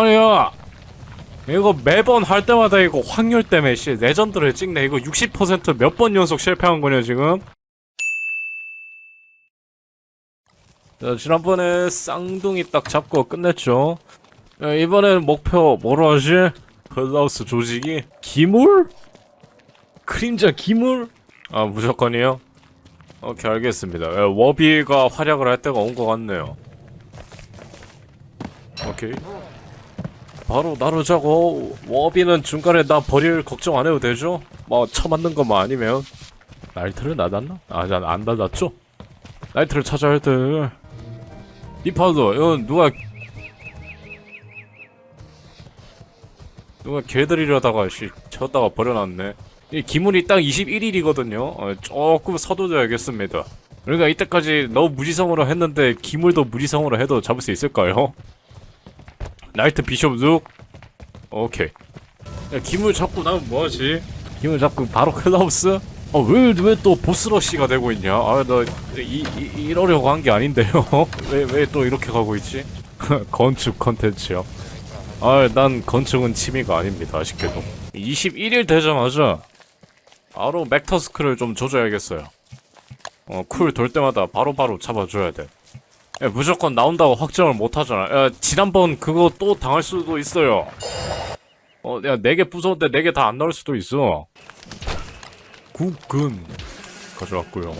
아니야 이거 매번 할 때마다 이거 확률 때문에 씨 레전드를 찍네 이거 60%몇 번 연속 실패한 거냐 지금 자 지난번에 쌍둥이 딱 잡고 끝냈죠 야, 이번엔 목표 뭐로 하지? 벨라우스 조직이 기물? 그림자 기물? 아 무조건이요? 오케이 알겠습니다 야, 워비가 활약을 할 때가 온 것 같네요 오케이 바로 나르자고 워비는 중간에 나 버릴 걱정 안 해도 되죠? 뭐 처맞는 것만 아니면 나이트를 닫았나? 아안 닫았죠? 나이트를 찾아야 돼 니파도 이건 누가 누가 개들이려다가 씨 쳤다가 버려놨네 이 기물이 딱 21일이거든요 어, 조금 서두져야겠습니다 그러니까 이때까지 너무 무지성으로 했는데 기물도 무지성으로 해도 잡을 수 있을까요? 나이트 비숍 룩 오케이 야 기물 잡고 나면 뭐하지? 기물 잡고 바로 클라우스? 아왜왜 또 보스러시가 되고 있냐? 아나 이, 이, 이러려고 한 게 아닌데요 왜 왜 또 이렇게 가고 있지? 건축 컨텐츠요 아 난 건축은 취미가 아닙니다 아쉽게도 21일 되자마자 바로 맥터스크를 좀 조져야겠어요 어쿨 돌 때마다 바로바로 잡아줘야 돼 야, 무조건 나온다고 확정을 못 하잖아. 야, 지난번 그거 또 당할 수도 있어요. 어, 야, 네 개 부서운데 네 개 다 안 나올 수도 있어. 국근 가져왔고요.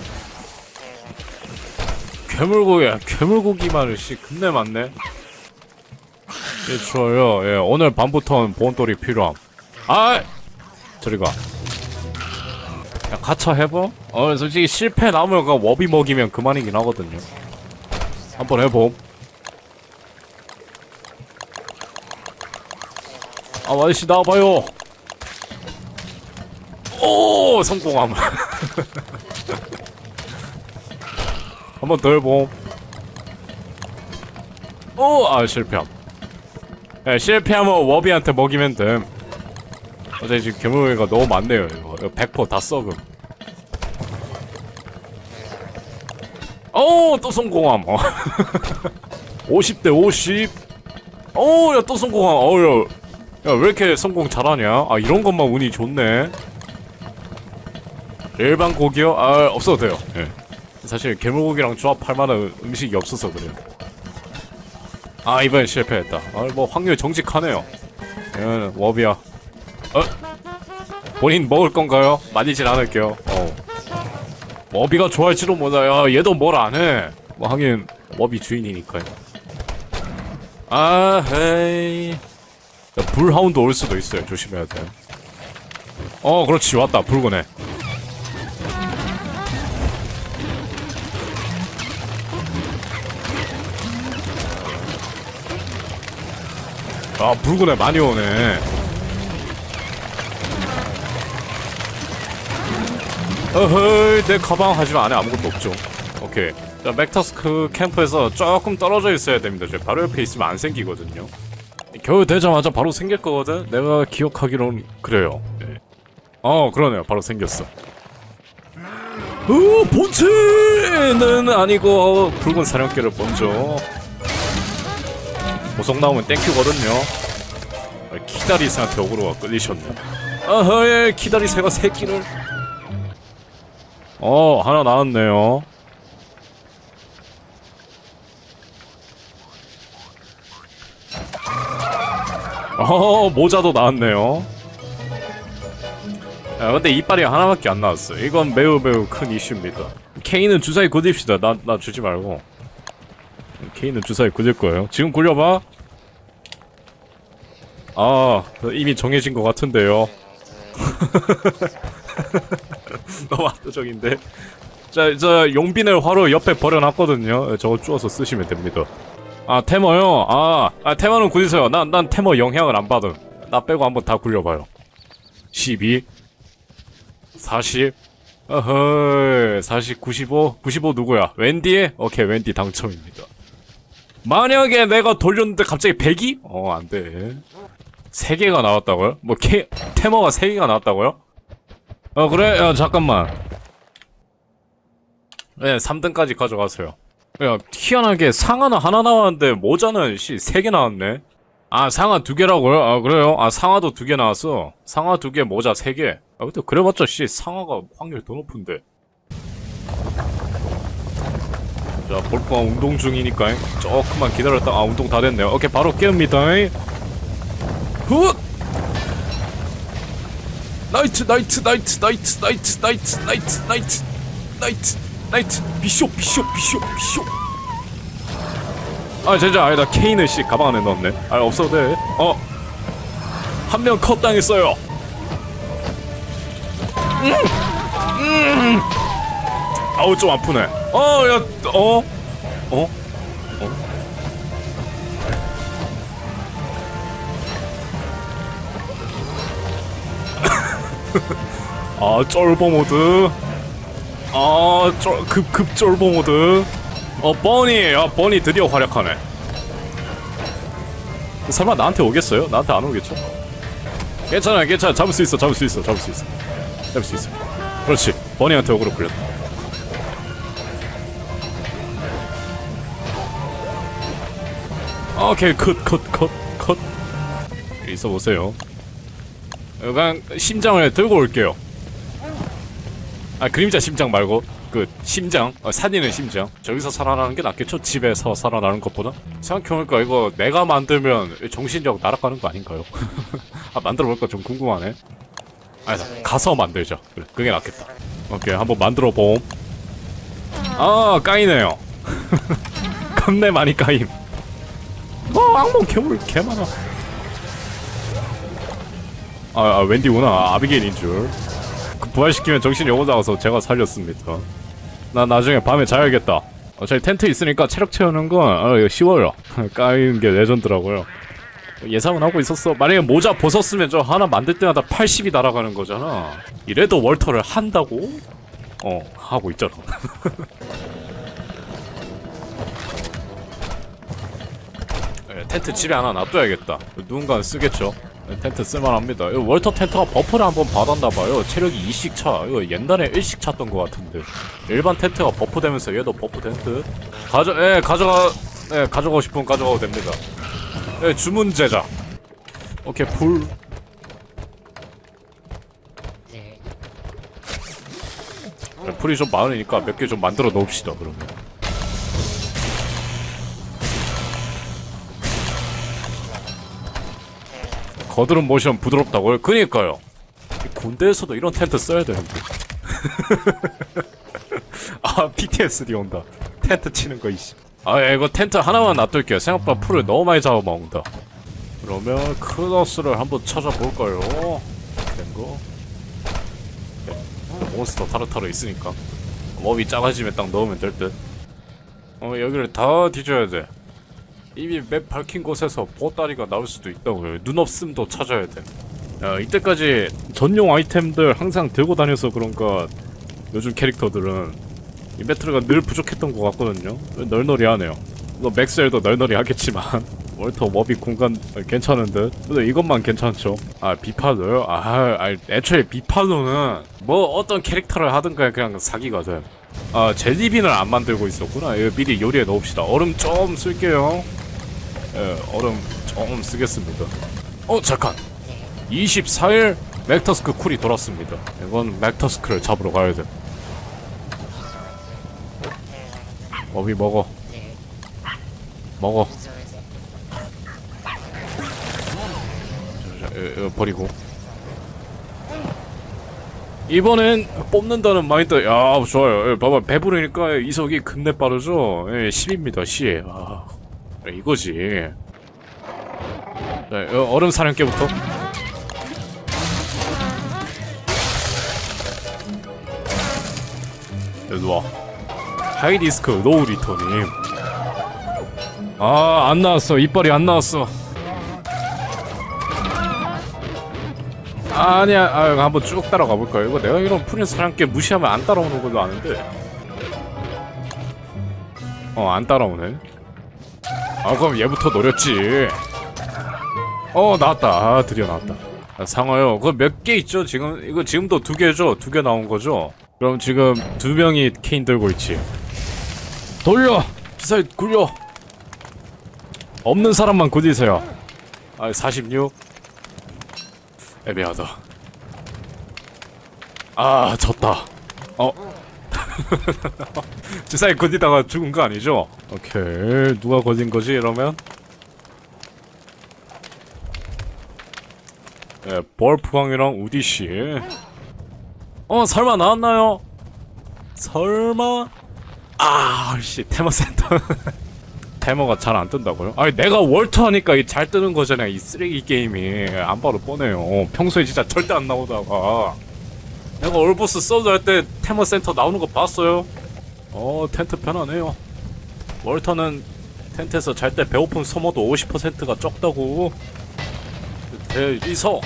괴물고기야, 괴물고기만을 씨 겁내 많네. 예, 좋아요. 예, 오늘 밤부터는 보온돌이 필요함. 아, 저리 가. 야, 가차 해봐? 어, 솔직히 실패 나오면 그 워비 먹이면 그만이긴 하거든요. 한번 해봄. 아, 아저씨 나와봐요. 오, 성공함. 한번 더 해봄. 오, 아, 실패함. 예, 실패하면 워비한테 먹이면 됨. 어제 지금 괴물가 너무 많네요. 이거 100%다 썩음. 오, 또 성공함. 어. 50대 50. 오, 야, 또 성공함. 어우, 야. 야, 왜 이렇게 성공 잘하냐? 아, 이런 것만 운이 좋네. 일반 고기요? 아, 없어도 돼요. 예. 사실 괴물고기랑 조합할 만한 음식이 없어서 그래요. 아, 이번엔 실패했다. 아, 뭐 확률 정직하네요. 얘는 워비야. 어? 본인 먹을 건가요? 만지진 않을게요. 어. 워비가 좋아할지도 몰라. 야, 얘도 뭘 안 해. 뭐 하긴 워비 주인이니까요. 아, 헤이. 야, 불하운드 올 수도 있어요. 조심해야 돼. 어, 그렇지. 왔다. 애. 아, 애 많이 오네. 어허이, 내 가방 하지만 안에 아무것도 없죠. 오케이. 자, 맥터스크 캠프에서 조금 떨어져 있어야 됩니다. 저 바로 옆에 있으면 안 생기거든요. 겨우 되자마자 바로 생길 거거든? 내가 기억하기로는 그래요. 네. 어, 그러네요. 바로 생겼어. 오, 본체는 아니고 붉은 사령개를 먼저 보석 나오면 땡큐거든요. 아, 키다리스한테 어그로가 끌리셨네. 아허예, 키다리 새가 새끼를. 어, 하나 나왔네요. 어, 모자도 나왔네요. 야, 근데 이빨이 하나밖에 안 나왔어. 이건 매우 매우 큰 이슈입니다. 케인은 주사위 굴립시다. 나, 나 주지 말고. 케인은 주사위 굴릴 거예요. 지금 굴려봐. 아, 이미 정해진 것 같은데요. 너무 압도적인데. 자, 저 용빈을 화로 옆에 버려놨거든요. 저거 주워서 쓰시면 됩니다. 아, 테머요? 아, 아 테머는 굴리세요. 난, 난 테머 영향을 안 받음. 나 빼고 한번 다 굴려봐요. 12 40 어허 40 95 95 누구야? 웬디에? 오케이 웬디 당첨입니다. 만약에 내가 돌렸는데 갑자기 100이? 어 안돼. 3개가 나왔다고요? 뭐 케, 테머가 3개가 나왔다고요? 어 그래? 야 잠깐만. 네 3등까지 가져가세요. 야 희한하게 상 하나 하나 나왔는데 모자는 씨 3개 나왔네. 아 상하 두 개라고요? 아 그래요? 아 상하도 두 개 나왔어 상하 두 개 모자 세개 아 근데 그래봤자 씨 상하가 확률 더 높은데 자 볼까 운동 중이니까 조금만 기다렸다 아 운동 다 됐네요 오케이 바로 깨웁니다 훗 나이트 나이트 나이트 나이트 나이트 나이트 나이트 나이트 나이트 나이트 비숍 비숍 비숍 비숍 아 진짜 아니다 케인을 씨 가방 안에 넣었네 아 없어도 돼어 한 명 컷 당했어요 음! 음! 아우 좀 아프네 어야어 어? 어? 아 쫄보 모드. 아급급 쫄보 모드. 어 버니 아 버니 드디어 활약하네. 설마 나한테 오겠어요? 나한테 안 오겠죠? 괜찮아 괜찮아 잡을 수 있어 잡을 수 있어 잡을 수 있어. 잡을 수 있어. 그렇지. 버니한테 오그로 풀렸다. 오케이 컷 컷 컷 컷. 있어 보세요 그냥 심장을 들고 올게요. 아 그림자 심장 말고 그 심장 어, 살리는 심장. 저기서 살아나는 게 낫겠죠? 집에서 살아나는 것보다? 생각해보니까 이거 내가 만들면 정신력 날아가는 거 아닌가요? 아 만들어볼까? 좀 궁금하네. 아니다 가서 만들자 그래 그게 낫겠다. 오케이 한번 만들어봄. 아 까이네요. 겁내 많이 까임. 어 악몽 괴물 개 많아 아, 아 웬디구나 아, 아비게일인 줄 그 부활시키면 정신이 나와서 제가 살렸습니다. 나 나중에 밤에 자야겠다. 어차피 텐트 있으니까 체력 채우는 건 어, 쉬워요. 까이는 게 레전드라고요. 예상은 하고 있었어. 만약에 모자 벗었으면 저 하나 만들 때마다 80이 날아가는 거잖아. 이래도 월터를 한다고? 어, 하고 있잖아. 예, 텐트 집에 하나 놔둬야겠다. 누군가는 쓰겠죠. 예, 텐트 쓸만합니다. 이거 월터 텐트가 버프를 한번 받았나봐요. 체력이 2씩 차. 이거 옛날에 1씩 찼던 것 같은데. 일반 텐트가 버프 되면서 얘도 버프 텐트. 가져, 예, 가져가, 예, 가져가고 싶으면 가져가도 됩니다. 예, 주문 제작. 오케이, 불. 예, 풀이 좀 많으니까 몇 개 좀 만들어 놓읍시다, 그러면. 거드름 모션 부드럽다고요? 그니까요. 이 군대에서도 이런 텐트 써야 되는데. 아, PTSD 온다. 텐트 치는 거 이씨. 아, 야, 이거 텐트 하나만 놔둘게요. 생각보다 풀을 너무 많이 잡아먹는다. 그러면 크로스를 한번 찾아볼까요? 된 거. 네. 몬스터 타르타르 있으니까. 몹이 작아지면 딱 넣으면 될 듯. 어, 여기를 다 뒤져야 돼. 이미 맵 밝힌 곳에서 보따리가 나올 수도 있다고요. 눈 없음도 찾아야 돼. 야, 이때까지 전용 아이템들 항상 들고 다녀서 그런가 요즘 캐릭터들은 인벤트리가 늘 부족했던 것 같거든요. 널널이 하네요. 뭐 맥스엘도 널널이 하겠지만 월터 머비 공간 괜찮은 듯. 근데 이것만 괜찮죠. 아 비팔로요? 아, 아 애초에 비팔로는 뭐 어떤 캐릭터를 하든가 그냥 사기가 돼. 아 젤리빈을 안 만들고 있었구나. 이거 미리 요리해 놓읍시다. 얼음 좀 쓸게요. 예, 얼음 좀 쓰겠습니다. 어 잠깐. 24일 맥터스크 쿨이 돌았습니다. 이건 맥터스크를 잡으러 가야 돼. 어비 먹어. 먹어. 자, 자, 이거 버리고. 이번엔 뽑는다는 마인드 야 좋아요 예, 봐봐 배부르니까 이속이 근내 빠르죠 예, 10입니다 10 아, 그래, 이거지. 자, 어, 얼음 사냥개부터? 일로와 하이디스크 노우 리터님. 아 안 나왔어. 이빨이 안 나왔어. 아, 아니야 아, 한번 쭉 따라가 볼까요? 이거 내가 이런 푸른 사냥개 무시하면 안 따라오는 걸로 아는데. 어 안 따라오네 아 그럼 얘부터 노렸지. 어 나왔다. 아 드디어 나왔다. 아, 상어요. 그거 몇 개 있죠? 지금 이거 지금도 두 개죠? 두 개 나온 거죠? 그럼 지금 두 명이 케인 들고 있지. 돌려! 기사에 굴려! 없는 사람만 굴리세요. 아, 46. 애매하다. 아, 졌다. 어. 주사위 건디다가 죽은 거 아니죠? 오케이. 누가 건진 거지, 이러면? 네, 벌프강이랑 우디씨. 어, 설마 나왔나요? 설마? 아, 씨, 테마센터. 테머가 잘 안 뜬다고요? 아니 내가 월터 하니까 이잘 뜨는 거잖아요 이 쓰레기 게임이 안 봐도 뻔해요 평소에 진짜 절대 안 나오다가 내가 올보스 서드 할 때 테머 센터 나오는 거 봤어요? 어 텐트 편하네요 월터는 텐트에서 잘 때 배고픔 소모도 50%가 적다고 대리서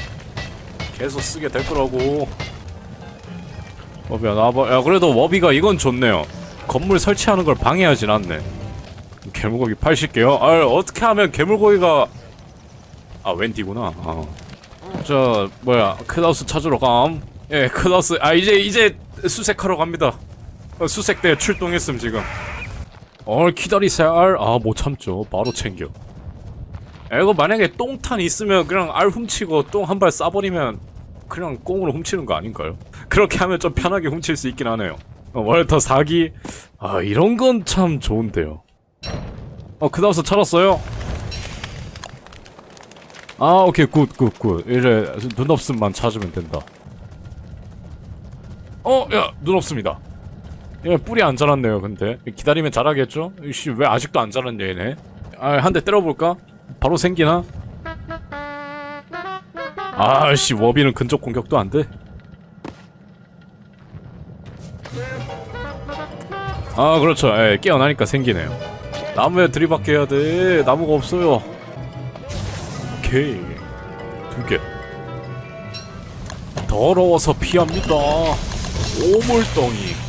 계속 쓰게 될 거라고 워비야 나와봐 야 그래도 워비가 이건 좋네요 건물 설치하는 걸 방해하진 않네 개물고기 80개요? 아 어떻게 하면 개물고기가 아 웬디구나 아. 저 뭐야 크다우스 찾으러 감. 예 크다우스 아 이제 이제 수색하러 갑니다. 어, 수색대 출동했음 지금. 어 기다리세요 아못 참죠 바로 챙겨. 야, 이거 만약에 똥탄 있으면 그냥 알 훔치고 똥 한발 쏴버리면 그냥 꽁으로 훔치는 거 아닌가요? 그렇게 하면 좀 편하게 훔칠 수 있긴 하네요. 어, 월터 사기 아 이런 건 참 좋은데요. 어, 그다음서 찾았어요. 아, 오케이, 굿, 굿, 굿. 이제 눈 없음만 찾으면 된다. 어, 야, 눈 없습니다. 얘 뿌리 안 자랐네요, 근데. 기다리면 자라겠죠? 이씨, 왜 아직도 안 자랐냐, 얘네. 아, 한 대 때려볼까? 바로 생기나? 아씨, 워비는 근접 공격도 안 돼. 아, 그렇죠. 예, 깨어나니까 생기네요. 나무에 들이박혀야 돼. 나무가 없어요. 오케이. 두 개. 더러워서 피합니다. 오물덩이.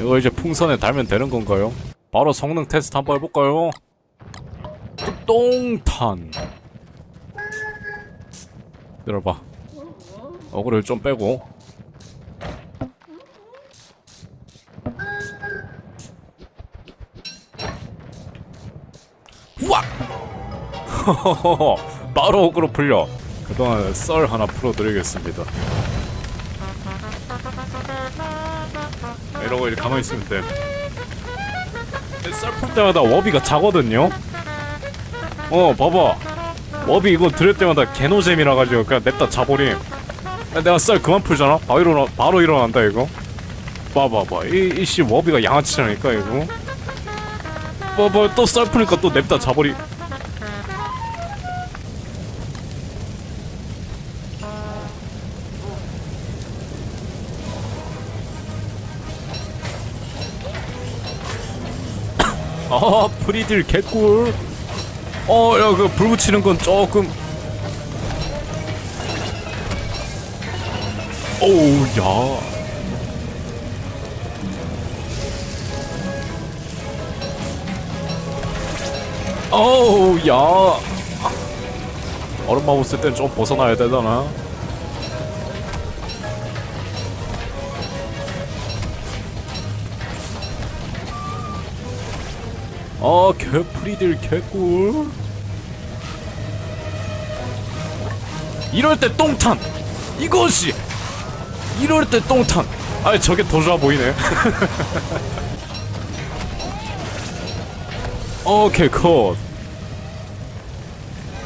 이거 이제 풍선에 달면 되는 건가요? 바로 성능 테스트 한번 해볼까요? 똥탄. 들어봐. 어그를 좀 빼고. 우와! 바로 어그로 풀려. 그동안 썰 하나 풀어드리겠습니다. 이러고 이렇게 가만히 있으면 돼. 썰풀 때마다 워비가 자거든요? 어, 봐봐. 워비 이거 들을 때마다 개노잼이라 가지고 그냥 냅다 자버림. 야, 내가 썰 그만 풀잖아? 바로 일어나, 바로 일어난다, 이거. 봐봐봐. 이, 이씨 워비가 양아치라니까, 이거. 뭐, 뭐, 또썰 푸니까 또 냅다 자버리. 아, 프리들 개꿀. 어, 야, 그 불 붙이는 건 조금. 오우, 야. 어우 야 얼음 마법 쓸 땐 좀 벗어나야 되잖아 아 개프리들 개꿀 이럴 때 똥탄 이것이 이럴 때 똥탄 아 저게 더 좋아 보이네 오케이 컷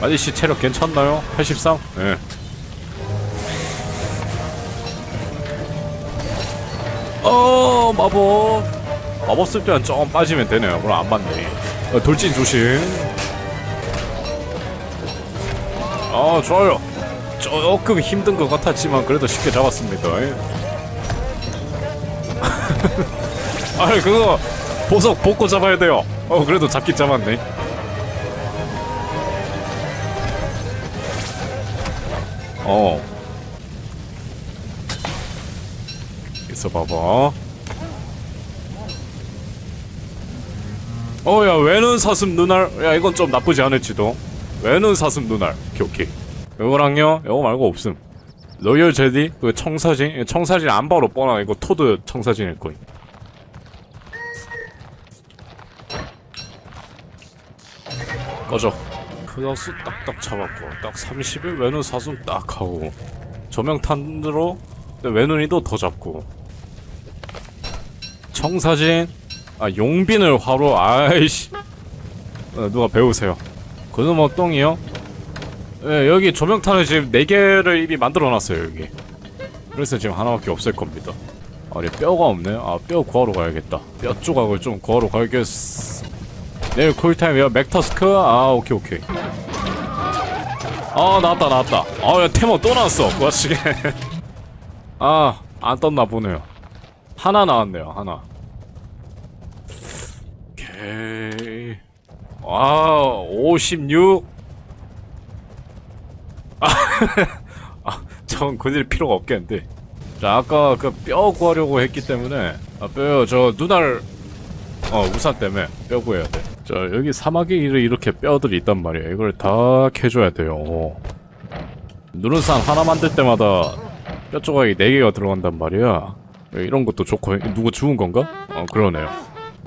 아저씨 체력 괜찮나요? 83? 네 어, 마법. 마법 쓸 때는 좀 빠지면 되네요. 그럼 안 맞네. 어, 돌진 조심. 아, 좋아요. 조금 힘든 것 같았지만 그래도 쉽게 잡았습니다. 아, 그거 보석 벗고 잡아야 돼요. 어, 그래도 잡긴 잡았네. 어. 있어 봐봐. 어, 야, 외눈 사슴 눈알. 야, 이건 좀 나쁘지 않을지도. 외눈 사슴 눈알. 오케이, 오케이. 요거랑요, 요거 말고 없음. 로열 제디, 그 청사진. 청사진 안 바로 뻔하. 이거 토드 청사진일 거임. 꺼져. 크다스 딱딱 잡았고 딱 30일 외눈 사슴 딱 하고 조명탄으로 외눈이도 더 잡고 청사진 아 용빈을 화로 아이씨. 어, 누가 배우세요? 그놈의 똥이요? 예 여기 조명탄을 지금 4개를 이미 만들어놨어요 여기. 그래서 지금 하나밖에 없을 겁니다. 아니 뼈가 없네. 아 뼈 구하러 가야겠다. 뼈 조각을 좀 구하러 가야겠어. 내일 쿨타임이야 맥터스크? 아 오케이 오케이. 아 나왔다 나왔다. 아야 테머 또 나왔어 그 와치게 아안 떴나 보네요. 하나 나왔네요 하나 오케이. 와56 아, 전 그질 필요가 없겠는데. 자 아까 그 뼈 구하려고 했기 때문에 아 뼈요 저 눈알 어 우산 때문에 뼈 구해야 돼 자 여기 사막에 이렇게 뼈들이 있단 말이야 이걸 다 캐줘야 돼요. 누른산 하나 만들 때마다 뼈 조각이 4개가 들어간단 말이야. 이런 것도 좋고 누구 죽은 건가? 어 그러네요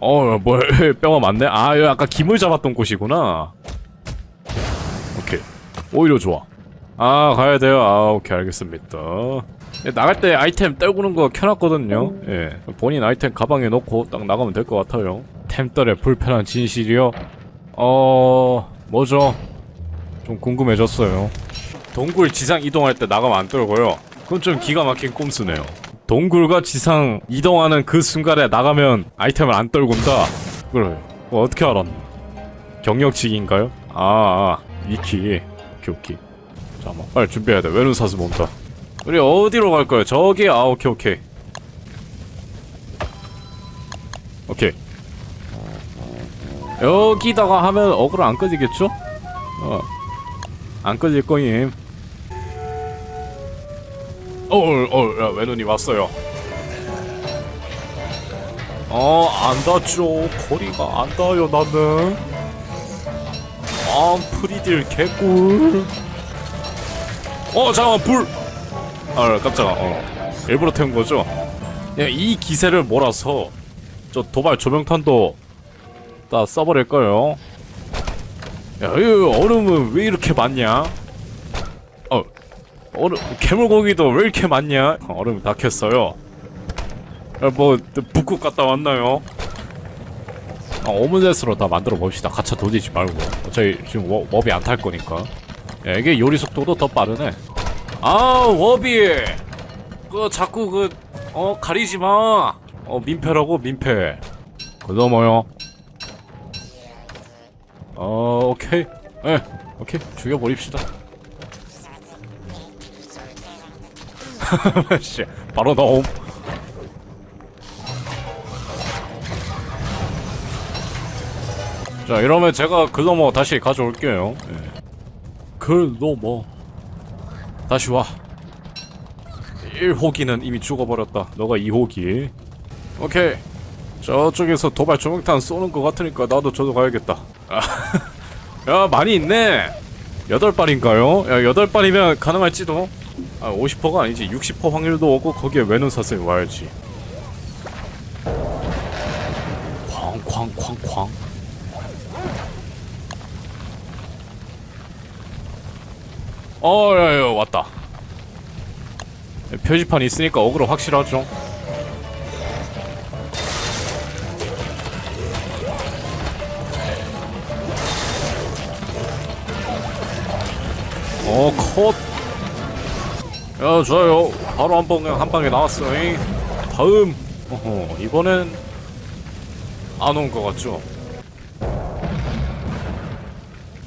어, 뭐, 뼈가 많네? 아, 여기 아까 기물 잡았던 곳이구나. 오케이. 오히려 좋아. 아, 가야 돼요. 아, 오케이, 알겠습니다. 예, 나갈 때 아이템 떨구는 거 켜놨거든요. 예. 본인 아이템 가방에 넣고 딱 나가면 될 것 같아요. 템떨의 불편한 진실이요? 어, 뭐죠? 좀 궁금해졌어요. 동굴 지상 이동할 때 나가면 안 떨고요. 그건 좀 기가 막힌 꼼수네요. 동굴과 지상 이동하는 그 순간에 나가면 아이템을 안 떨군다. 그래. 뭐 어떻게 알았나? 경력치기인가요? 아, 아 위키. 오케이 오케이. 잠깐만. 빨리 준비해야 돼. 외눈 사슴 온다. 우리 어디로 갈까요? 저기. 아 오케이 오케이. 오케이. 여기다가 하면 어그로 안 꺼지겠죠? 어. 안 꺼질 거임. 어, 어, 야, 외눈이 왔어요. 어, 안 닿죠. 거리가 안 닿아요, 나는. 아, 프리딜 개꿀. 어, 잠깐만, 불! 아, 깜짝아, 어. 일부러 태운 거죠? 야, 이 기세를 몰아서, 저 도발 조명탄도 다 써버릴 거예요. 야, 이 얼음은 왜 이렇게 많냐? 어, 얼음 괴물고기도 왜 이렇게 많냐? 얼음 다 캤어요. 야, 뭐 북극 갔다 왔나요? 아, 오므렛으로 다 만들어 봅시다. 가차 도지지 말고. 어차피 지금 워, 워비 안 탈 거니까. 야, 이게 요리 속도도 더 빠르네. 아, 워비. 그 자꾸 그 어 가리지 마. 어 민폐라고 민폐. 그 넘어요. 어 오케이. 예, 오케이 죽여버립시다. 씨, 바로 나옴. 자, 이러면 제가 글로머 다시 가져올게요. 예. 글로머. 다시 와. 1호기는 이미 죽어버렸다. 너가 2호기. 오케이. 저쪽에서 도발 조명탄 쏘는 것 같으니까 나도 저도 가야겠다. 아, 야, 많이 있네. 여덟 발인가요? 야, 여덟 발이면 가능할지도. 아, 50%가 아니지. 60% 확률도 오고 거기에 외눈 사슴이 와야지. 쾅쾅쾅쾅. 어, 야, 야, 왔다. 표지판 있으니까 어그로 확실하죠. 어, 컷. 야, 좋아요. 바로 한 방에, 한 방에 나왔어. 잉. 다음. 어허, 이번엔 안 온 것 같죠?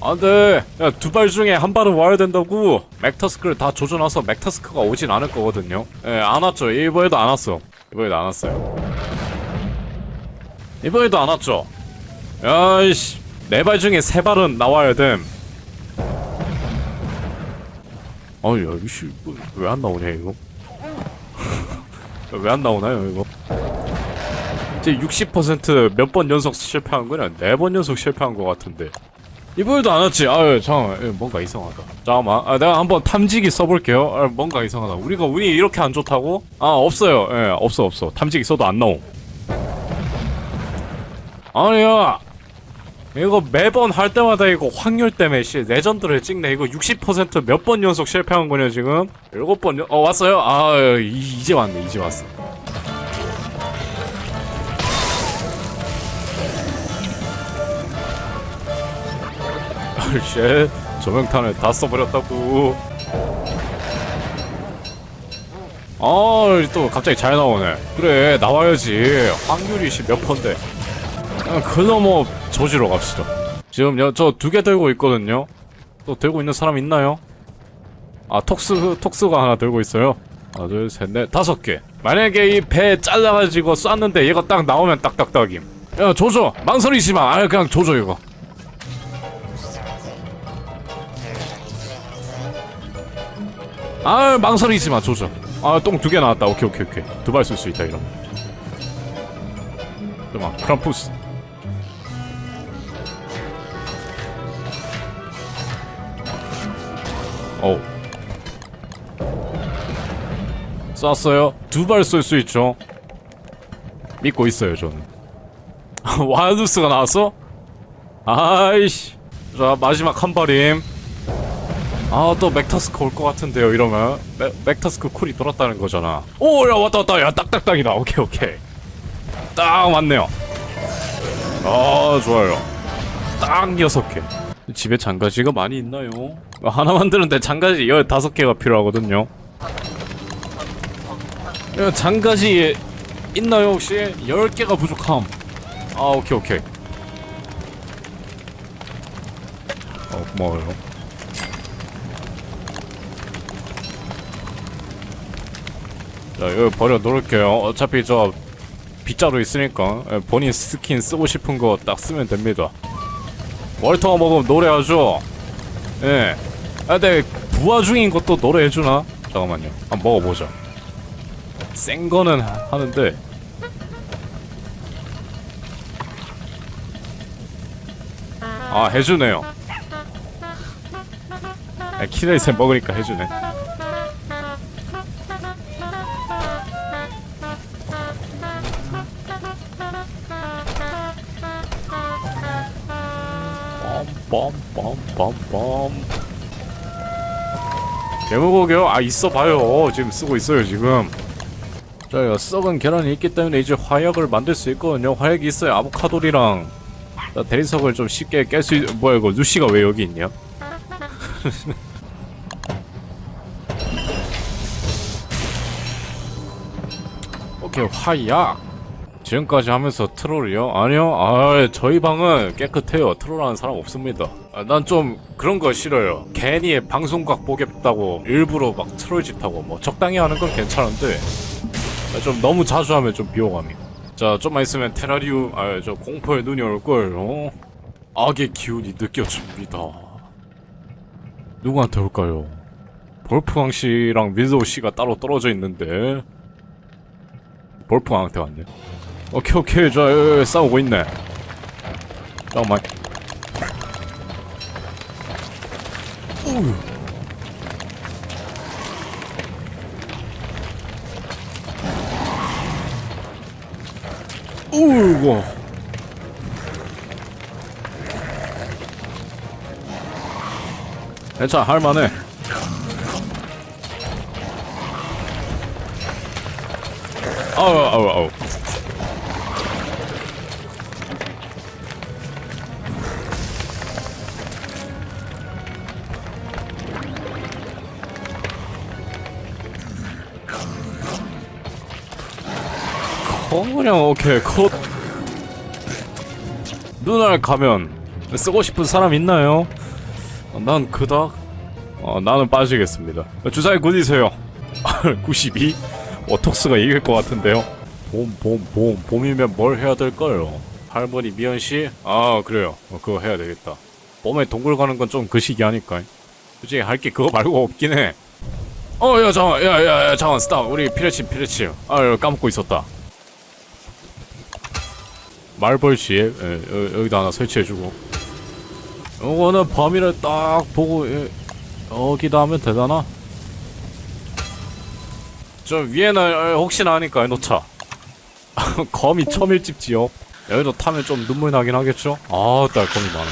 안 돼. 야, 두 발 중에 한 발은 와야 된다고. 맥타스크를 다 조져놔서 맥타스크가 오진 않을 거거든요. 예, 안 왔죠. 이번에도 안 왔어. 이번에도 안 왔어요. 이번에도 안 왔죠. 야이씨. 네 발 중에 세 발은 나와야 됨. 아니, 야, 이씨, 뭐, 왜안 나오냐, 이거? 왜 안 나오나요, 이거? 이제 60%몇 번 연속 실패한 거냐? 네 번 연속 실패한 것 같은데. 이번에도 안 왔지? 아유, 잠깐만. 예, 뭔가 이상하다. 잠깐만. 아, 내가 한번 탐지기 써볼게요. 아, 뭔가 이상하다. 우리가 운이 이렇게 안 좋다고? 아, 없어요. 예, 없어, 없어. 탐지기 써도 안 나옴. 아니야. 이거 매번 할 때마다 이거 확률 때문에 씨 레전드를 찍네. 이거 60%몇 번 연속 실패한 거냐 지금? 일곱 번, 연- 어 왔어요? 아 이, 이제 왔네 이제 왔어. 아이씨 조명탄을 다 써버렸다고. 아또 갑자기 잘 나오네. 그래 나와야지. 확률이 씨몇 퍼인데? 아, 그럼 뭐 조지러 갑시다. 지금 저 두 개 들고 있거든요. 또 들고 있는 사람 있나요? 아 톡스 톡스가 하나 들고 있어요. 하나 둘셋넷 다섯 개. 만약에 이 배 잘라가지고 쐈는데 얘가 딱 나오면 딱딱딱임. 야 조져 망설이지 마. 아 그냥 조져 이거. 아 망설이지 마 조져. 아똥 두 개 나왔다. 오케이 오케이 오케이. 두 발 쓸 수 있다 이러면. 잠깐만 크람푸스. 어. 쐈어요. 두 발 쏠 수 있죠. 믿고 있어요, 저는. 와일드스가 나왔어? 아이씨. 자, 마지막 한 발임. 아, 또 맥타스크 올 것 같은데요, 이러면. 맥, 맥타스크 쿨이 돌았다는 거잖아. 오, 야, 왔다, 왔다. 야, 딱딱딱이다. 오케이, 오케이. 딱 맞네요. 아, 좋아요. 딱 여섯 개. 집에 장가지가 많이 있나요? 하나 만드는데 장가지 15개가 필요하거든요. 야, 장가지 있나요 혹시? 10개가 부족함. 아, 오케이, 오케이. 어, 고마워요. 자, 이거 버려 놓을게요. 어차피 저 빗자루 있으니까 예, 본인 스킨 쓰고 싶은 거 딱 쓰면 됩니다. 월터 먹으면 노래하죠. 예. 아, 근데 부화 중인 것도 노래해주나? 잠깐만요. 한번 먹어보자. 센 거는 하- 하는데. 아, 해주네요. 아, 키레이스 먹으니까 해주네. 빰빰빰빰빰 개무고교 아 있어봐요. 지금 쓰고 있어요 지금. 자 썩은 계란이 있기 때문에 이제 화약을 만들 수 있거든요. 화약이 있어요 아보카도리랑. 자, 대리석을 좀 쉽게 깰 수 있... 뭐야 이거 루시가 왜 여기 있냐? 오케이 화약. 지금까지 하면서 트롤이요? 아니요. 아, 저희 방은 깨끗해요. 트롤하는 사람 없습니다. 아, 난 좀 그런 거 싫어요. 괜히 방송각 보겠다고 일부러 막 트롤 짓하고 뭐 적당히 하는 건 괜찮은데 아, 좀 너무 자주 하면 좀 비호감이. 자, 좀만 있으면 테라리움, 아, 저 공포의 눈이 올 거예요. 악의 기운이 느껴집니다. 누구한테 올까요? 볼프강 씨랑 윈도우 씨가 따로 떨어져 있는데 볼프강한테 왔네. 오케이 오케이. 저 여기, 여기 싸우고 있네. 잠깐만 우이고 괜찮아 할만해. 아우 아우 아우 그냥 오케이 컷 눈알 가면 쓰고 싶은 사람 있나요? 어, 난 그닥 어, 나는 빠지겠습니다 주사위 굿이세요 92? 어톡스가 이길 것 같은데요 봄 봄 봄 봄 이면 뭘 해야 될까요? 할머니 미연씨? 아 그래요 어, 그거 해야 되겠다 봄에 동굴 가는 건 좀 그 시기 아닐까 솔직히 할 게 그거 말고 없긴 해 어, 야, 잠깐, 야, 야, 야, 잠깐, 스탑. 우리 피레침, 피레침. 아, 까먹고 있었다. 말벌시에 예, 여, 여기다 하나 설치해주고. 요거는 범위를 딱 보고 예, 여기다 하면 되잖아? 저 위에는 어, 혹시나 하니까 해놓자. 거미 첨일집 지역. 여기도 타면 좀 눈물 나긴 하겠죠? 아, 딸kom이 많아.